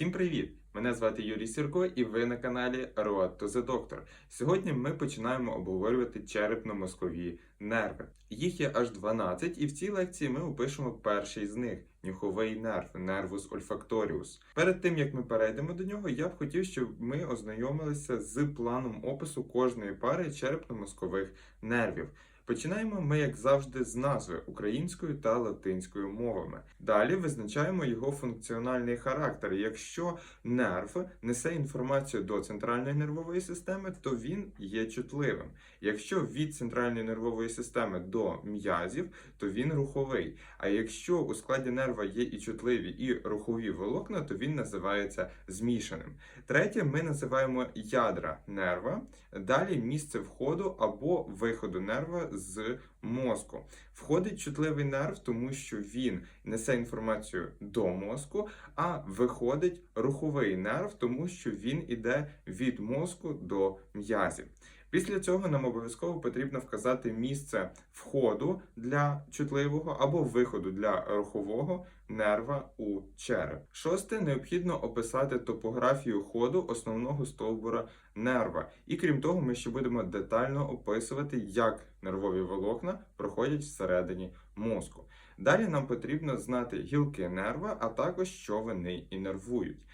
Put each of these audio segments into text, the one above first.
Всім привіт! Мене звати Юрій Сірко, і ви на каналі Road to the Doctor. Сьогодні ми починаємо обговорювати черепно-мозкові нерви. Їх є аж 12, і в цій лекції ми опишемо перший з них нюховий нерв нервус olfactorius. Перед тим як ми перейдемо до нього, я б хотів, щоб ми ознайомилися з планом опису кожної пари черепно-мозкових нервів. Починаємо ми, як завжди, з назви українською та латинською мовами. Далі визначаємо його функціональний характер. Якщо нерв несе інформацію до центральної нервової системи, то він є чутливим. Якщо від центральної нервової системи до м'язів, то він руховий. А якщо у складі нерва є і чутливі, і рухові волокна, то він називається змішаним. Третє ми називаємо ядра нерва. Далі місце входу або виходу нерва з мозку. Входить чутливий нерв, тому що він несе інформацію до мозку, а виходить руховий нерв, тому що він іде від мозку до м'язів. Після цього нам обов'язково потрібно вказати місце входу для чутливого або виходу для рухового нерва у череп. Шосте необхідно описати топографію ходу основного стовбура нерва. І крім того, ми ще будемо детально описувати, як нервові волокна проходять всередині мозку. Далі нам потрібно знати гілки нерва, а також що вони інервують.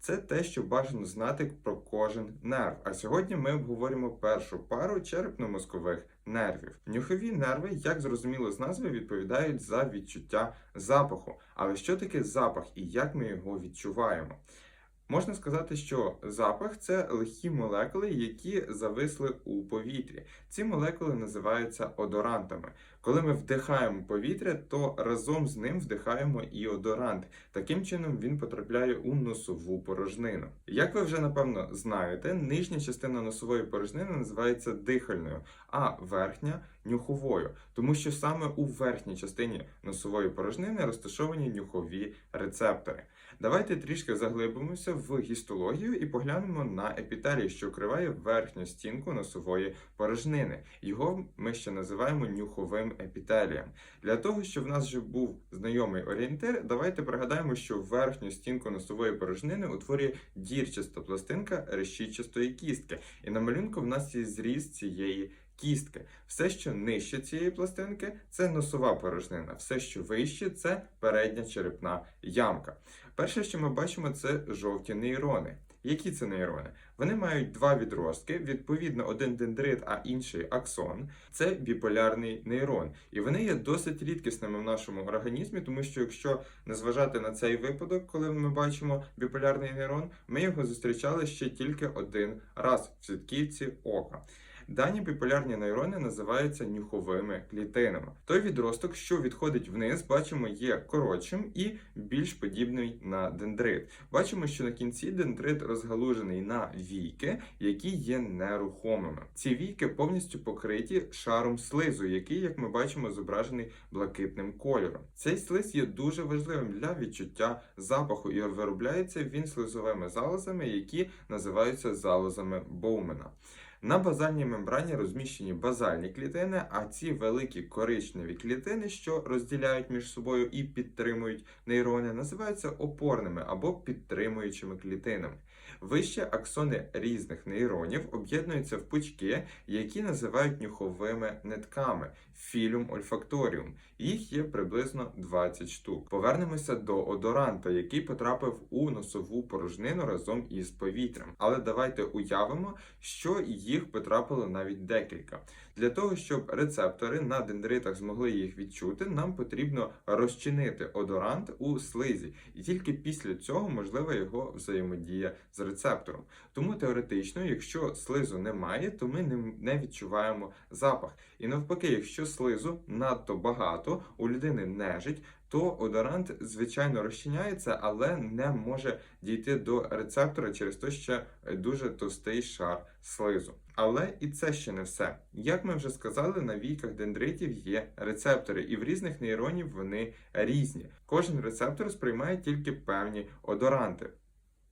Це те, що бажано знати про кожен нерв. А сьогодні ми обговоримо першу пару черепно-мозкових нервів. Нюхові нерви, як зрозуміло з назви, відповідають за відчуття запаху. Але що таке запах і як ми його відчуваємо? Можна сказати, що запах це легкі молекули, які зависли у повітрі. Ці молекули називаються одорантами. Коли ми вдихаємо повітря, то разом з ним вдихаємо і одорант. Таким чином він потрапляє у носову порожнину. Як ви вже напевно знаєте, нижня частина носової порожнини називається дихальною, а верхня нюховою, тому що саме у верхній частині носової порожнини розташовані нюхові рецептори. Давайте трішки заглибимося в гістологію і поглянемо на епітелій, що вкриває верхню стінку носової порожнини. Його ми ще називаємо нюховим епітелієм. Для того, щоб в нас вже був знайомий орієнтир, давайте пригадаємо, що верхню стінку носової порожнини утворює дірчаста пластинка решітчастої кістки. І на малюнку в нас є зріз цієї кістки. Все, що нижче цієї пластинки, це носова порожнина. Все, що вище, це передня черепна ямка. Перше, що ми бачимо, це жовті нейрони. Які це нейрони? Вони мають два відростки, відповідно, один дендрит, а інший аксон. Це біполярний нейрон. І вони є досить рідкісними в нашому організмі, тому що якщо не зважати на цей випадок, коли ми бачимо біполярний нейрон, ми його зустрічали ще тільки один раз в сітківці ока. Дані біполярні нейрони називаються нюховими клітинами. Той відросток, що відходить вниз, бачимо, є коротшим і більш подібний на дендрит. Бачимо, що на кінці дендрит розгалужений на війки, які є нерухомими. Ці війки повністю покриті шаром слизу, який, як ми бачимо, зображений блакитним кольором. Цей слиз є дуже важливим для відчуття запаху і виробляється він слизовими залозами, які називаються залозами Боумена. На базальній мембрані розміщені базальні клітини, а ці великі коричневі клітини, що розділяють між собою і підтримують нейрони, називаються опорними або підтримуючими клітинами. Вище аксони різних нейронів об'єднуються в пучки, які називають нюховими нитками філюм ольфакторіум. Їх є приблизно 20 штук. Повернемося до одоранта, який потрапив у носову порожнину разом із повітрям. Але давайте уявимо, що їх потрапило навіть декілька. Для того, щоб рецептори на дендритах змогли їх відчути, нам потрібно розчинити одорант у слизі, і тільки після цього можлива його взаємодія з рецептором. Тому теоретично, якщо слизу немає, то ми не відчуваємо запах. І навпаки, якщо слизу надто багато, у людини нежить, то одорант, звичайно, розчиняється, але не може дійти до рецептора через те, що дуже товстий шар слизу. Але і це ще не все. Як ми вже сказали, на війках дендритів є рецептори, і в різних нейронів вони різні. Кожен рецептор сприймає тільки певні одоранти.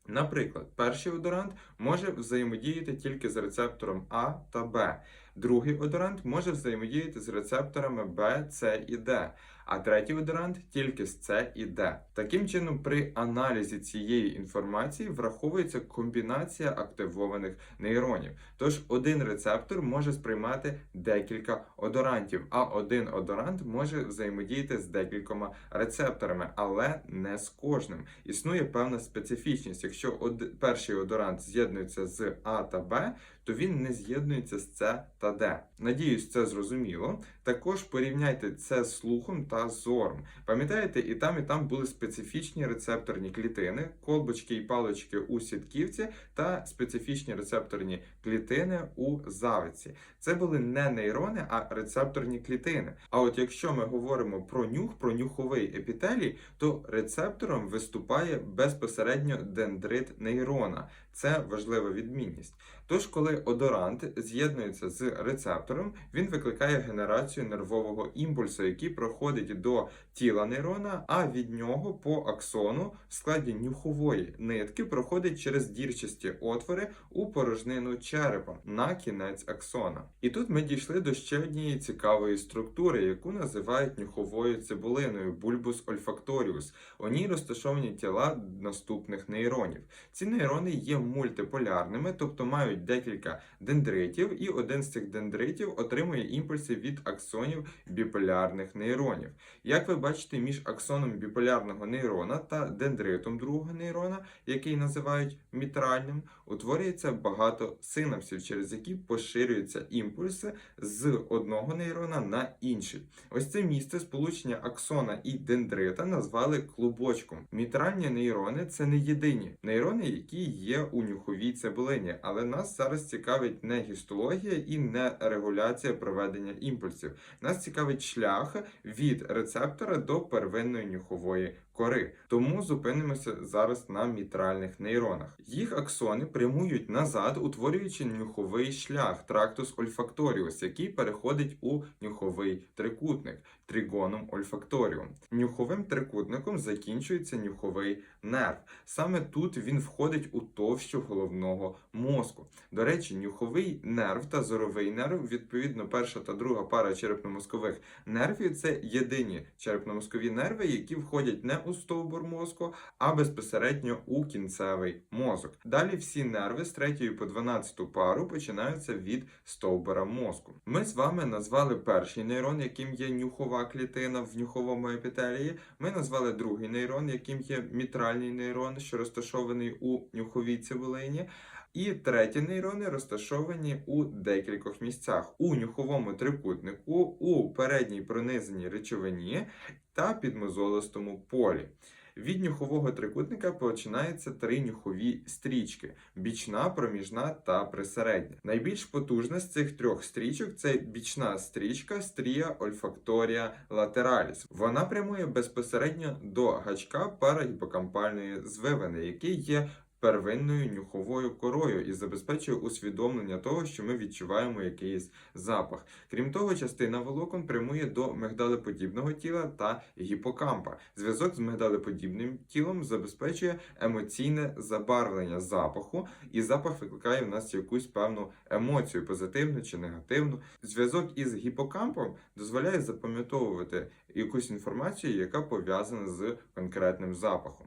Наприклад, перший одорант може взаємодіяти тільки з рецептором А та Б. Другий одорант може взаємодіяти з рецепторами Б, С і Д, а третій одорант тільки з С і Д. Таким чином, при аналізі цієї інформації враховується комбінація активованих нейронів. Тож один рецептор може сприймати декілька одорантів, а один одорант може взаємодіяти з декількома рецепторами, але не з кожним. Існує певна специфічність. Якщо од... перший одорант з'єднується з А та Б, то він не з'єднується з С та Д. Надіюсь, це зрозуміло. Також порівняйте це з слухом та зором. Пам'ятаєте, і там, і там були специфічні рецепторні клітини, колбочки і палочки у сітківці та специфічні рецепторні клітини у завиці. Це були не нейрони, а рецепторні клітини. А от якщо ми говоримо про нюх, про нюховий епітелій, то рецептором виступає безпосередньо дендрит нейрона. Це важлива відмінність. Тож, коли одорант з'єднується з рецептором, він викликає генерацію нервового імпульсу, який проходить до тіла нейрона, а від нього по аксону в складі нюхової нитки проходить через дірчасті отвори у порожнину черепа на кінець аксона. І тут ми дійшли до ще однієї цікавої структури, яку називають нюховою цибулиною бульбус ольфакторіус. У ній розташовані тіла наступних нейронів. Ці нейрони є мультиполярними, тобто мають декілька дендритів, і один з цих дендритів отримує імпульси від аксонів біполярних нейронів. Як ви бачите, між аксоном біполярного нейрона та дендритом другого нейрона, який називають мітральним, утворюється багато синапсів, через які поширюються імпульси з одного нейрона на інший. Ось це місце сполучення аксона і дендрита назвали клубочком. Мітральні нейрони це не єдині нейрони, які є у нюховій цибулині, але нас зараз цікавить не гістологія і не регуляція проведення імпульсів. Нас цікавить шлях від рецептора до первинної нюхової кори. Тому зупинимося зараз на мітральних нейронах. Їх аксони прямують назад, утворюючи нюховий шлях трактус ольфакторіус, який переходить у нюховий трикутник тригоном ольфакторіум. Нюховим трикутником закінчується нюховий нерв. Саме тут він входить у товщу головного мозку. До речі, нюховий нерв та зоровий нерв, відповідно, перша та друга пара черепно-мозкових нервів це єдині черепно-мозкові нерви, які входять не у стовбур мозку, а безпосередньо у кінцевий мозок. Далі всі нерви з 3 по 12 пару починаються від стовбура мозку. Ми з вами назвали перший нейрон, яким є нюхова клітина в нюховому епітелії. Ми назвали другий нейрон, яким є мітральний нейрон, що розташований у нюховій цибулині. І треті нейрони розташовані у декількох місцях: у нюховому трикутнику, у передній пронизаній речовині та підмозолистому полі. Від нюхового трикутника починаються три нюхові стрічки: бічна, проміжна та присередня. Найбільш потужна з цих трьох стрічок це бічна стрічка стрія ольфакторія латераліс. Вона прямує безпосередньо до гачка парагіпокампальної звивини, який є первинною нюховою корою і забезпечує усвідомлення того, що ми відчуваємо якийсь запах. Крім того, частина волокон прямує до мигдалеподібного тіла та гіпокампа. Зв'язок з мигдалеподібним тілом забезпечує емоційне забарвлення запаху, і запах викликає в нас якусь певну емоцію, позитивну чи негативну. Зв'язок із гіпокампом дозволяє запам'ятовувати якусь інформацію, яка пов'язана з конкретним запахом.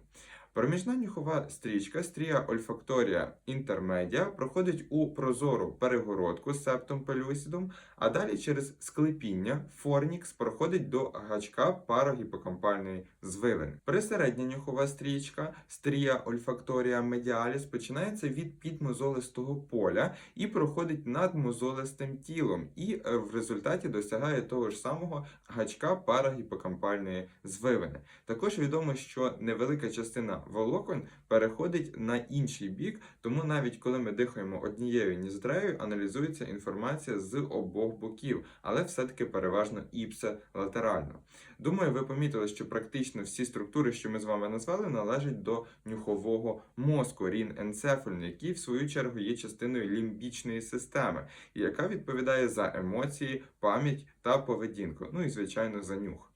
Проміжна нюхова стрічка стрія ольфакторія інтермедіа проходить у прозору перегородку з септом пелюсідом, а далі через склепіння форнікс проходить до гачка парагіпокампальної звивини. Присередня нюхова стрічка стрія ольфакторія медіаліс починається від підмозолистого поля і проходить над мозолистим тілом, і е, в результаті досягає того ж самого гачка парагіпокампальної звивини. Також відомо, що невелика частина волокон переходить на інший бік, тому навіть коли ми дихаємо однією ніздрею, аналізується інформація з обох боків, але все-таки переважно іпсилатерально. Думаю, ви помітили, що практично всі структури, що ми з вами назвали, належать до нюхового мозку, рін енцефальний, який в свою чергу є частиною лімбічної системи, яка відповідає за емоції, пам'ять та поведінку. Ну і звичайно за нюх.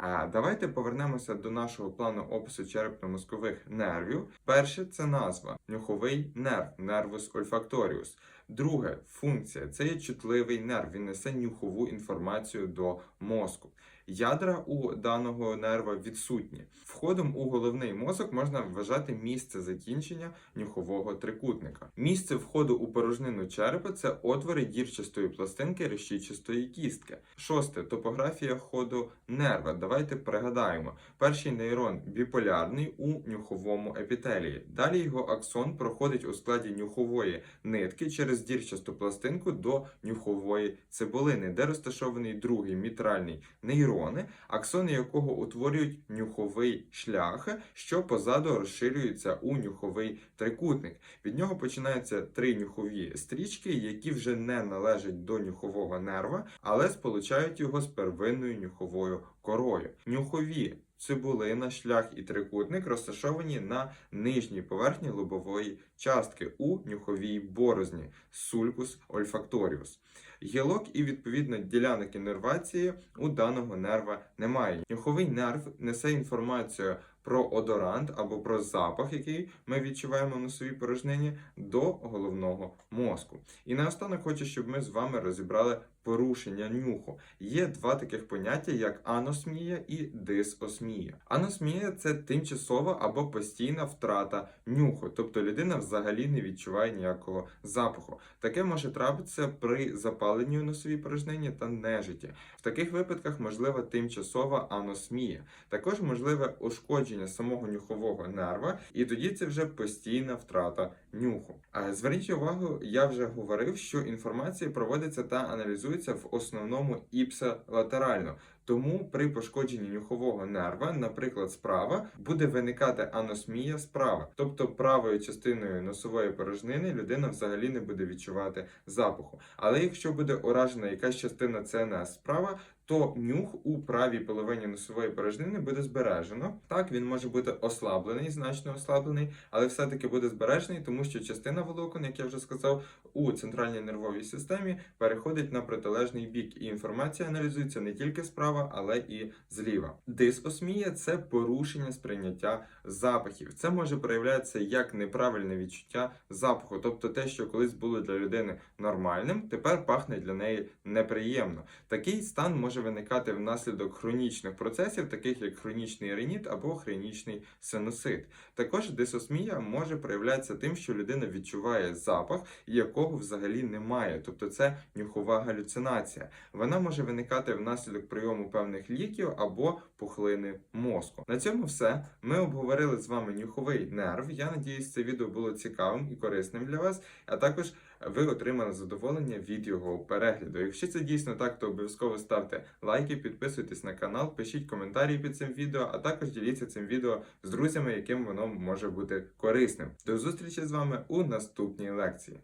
Давайте повернемося до нашого плану опису черепно-мозкових нервів. Перше це назва нюховий нерв, нервус ольфакторіус. Друге функція це є чутливий нерв. Він несе нюхову інформацію до мозку. Ядра у даного нерва відсутні. Входом у головний мозок можна вважати місце закінчення нюхового трикутника. Місце входу у порожнину черепа це отвори дірчастої пластинки решітчастої кістки. Шосте топографія ходу нерва. Давайте пригадаємо. Перший нейрон біполярний у нюховому епітелії. Далі його аксон проходить у складі нюхової нитки через дірчасту пластинку до нюхової цибулини, де розташований другий мітральний нейрони, аксони якого утворюють нюховий шлях, що позаду розширюється у нюховий трикутник. Від нього починаються три нюхові стрічки, які вже не належать до нюхового нерва, але сполучають його з первинною нюховою корою. Нюхові цибулина, шлях і трикутник розташовані на нижній поверхні лобової частки у нюховій борозні сулькус ольфакторіус. Гілок і відповідно ділянок іннервації у даного нерва немає. Нюховий нерв несе інформацію про одорант або про запах, який ми відчуваємо в носовій порожнині, до головного мозку. І наостанок хочу, щоб ми з вами розібрали порушення нюху. Є два таких поняття, як аносмія і дисосмія. Аносмія це тимчасова або постійна втрата нюху, тобто людина взагалі не відчуває ніякого запаху. Таке може трапитися при запаленні у носовій порожнині та нежиті. В таких випадках можлива тимчасова аносмія. Також можливе ушкодження самого нюхового нерва, і тоді це вже постійна втрата нюху. А зверніть увагу, я вже говорив, що інформація проводиться та аналізується в основному іпсилатерально. Тому при пошкодженні нюхового нерва, наприклад, справа, буде виникати аносмія справа, тобто правою частиною носової порожнини людина взагалі не буде відчувати запаху. Але якщо буде уражена якась частина ЦНС справа, то нюх у правій половині носової порожнини буде збережено. Так, він може бути ослаблений, значно ослаблений, але все-таки буде збережений, тому що частина волокон, як я вже сказав, у центральній нервовій системі переходить на протилежний бік, і інформація аналізується не тільки справа, але і зліва. Дисосмія це порушення сприйняття запахів. Це може проявлятися як неправильне відчуття запаху, тобто те, що колись було для людини нормальним, тепер пахне для неї неприємно. Такий стан може виникати внаслідок хронічних процесів, таких як хронічний реніт або хронічний синусит. Також дисосмія може проявлятися тим, що людина відчуває запах, якого взагалі немає, тобто це нюхова галюцинація. Вона може виникати внаслідок прийому певних ліків або пухлини мозку. На цьому все. Ми обговорили з вами нюховий нерв. Я надіюсь, це відео було цікавим і корисним для вас, а також ви отримали задоволення від його перегляду. Якщо це дійсно так, то обов'язково ставте лайки, підписуйтесь на канал, пишіть коментарі під цим відео, а також діліться цим відео з друзями, яким воно може бути корисним. До зустрічі з вами у наступній лекції.